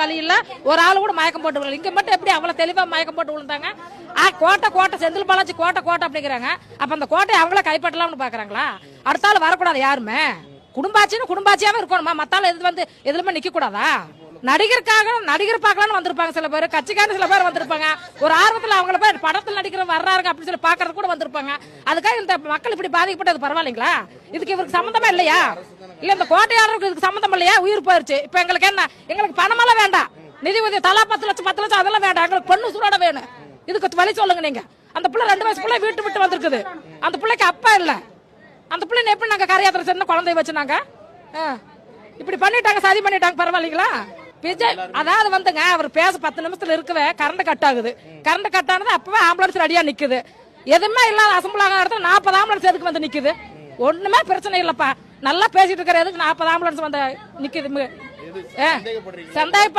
பலியில் இல்ல ஒரு ஆள் கூட மயக்கம் போட்டு விழுந்து இங்கே மட்டும் எப்படி அவ்வளோ தெளிவா மயக்கம் போட்டு விழுந்தாங்க? ஆ கோட்டை கோட்டை செந்தில் பாலாஜி கோட்டை கோட்டை அப்படிங்கிறாங்க. அப்ப அந்த கோட்டையை அவங்கள கைப்பற்றலாம்னு பாக்குறாங்களா? அடுத்தாலும் வரக்கூடாது யாருமே? குடும்பாச்சின்னு குடும்பாச்சியாவே இருக்கணுமா? மத்தால எது வந்து எதுலுமே நிக்க கூடாதா நடிகருக்காக நடிகர் பார்க்கலாம்னு வந்திருப்பாங்க சில பேர். கட்சிக்காரன் சில பேர் வந்திருப்பாங்க. ஒரு ஆர்வத்தில் அவங்கள போய் படத்தில் நடிக்கிற வர்றாருங்க அப்படின்னு சொல்லி பாக்குறது கூட வந்திருப்பாங்க. அதுக்காக இந்த மக்கள் இப்படி பாதிக்கப்பட்டது பரவாயில்லைங்களா? இதுக்கு இவருக்கு சம்மந்தமா இல்லையா? இல்ல இந்த கோட்டையாளருக்கு இதுக்கு சம்மந்தம் இல்லையா? உயிர் போயிருச்சு. இப்ப எங்களுக்கு என்ன? எங்களுக்கு பணமெல்லாம் வேண்டாம். நிதி உதவி தலா பத்து லட்சம் பத்து லட்சம் அதெல்லாம் வேண்டாம். எங்களுக்கு பொண்ணு சுரோட வேணும். இதுக்கு வழி சொல்லுங்க நீங்க. அந்த பிள்ளை ரெண்டு வயசு பிள்ளை வீட்டு விட்டு வந்திருக்குது. அந்த பிள்ளைக்கு அப்பா இல்ல. அந்த பிள்ளை எப்படி நாங்க கரையாத்திர சின்ன குழந்தைய வச்சு நாங்க ஆ. இப்படி பண்ணிட்டாங்க சதி பண்ணிட்டாங்க பரவாயில்லைங்களா? விஜய் அதாவது வந்துங்க அவர் பேச பத்து நிமிஷத்துல இருக்கவே கரண்ட் கட் ஆகுது. கரண்ட் கட் ஆனது அப்பவே ஆம்புலன்ஸ் ரெடியா நிக்குது. எதுவுமே இல்லாத அசம்பிள் ஆகிற இடத்துல நாற்பது ஆம்புலன்ஸ் எதுக்கு வந்து நிக்குது? ஒண்ணுமே பிரச்சனை இல்லப்பா. நல்லா பேசிட்டு இருக்கிற எதுக்கு நாற்பது ஆம்புலன்ஸ் வந்து நிக்குது? சந்தேகப்ப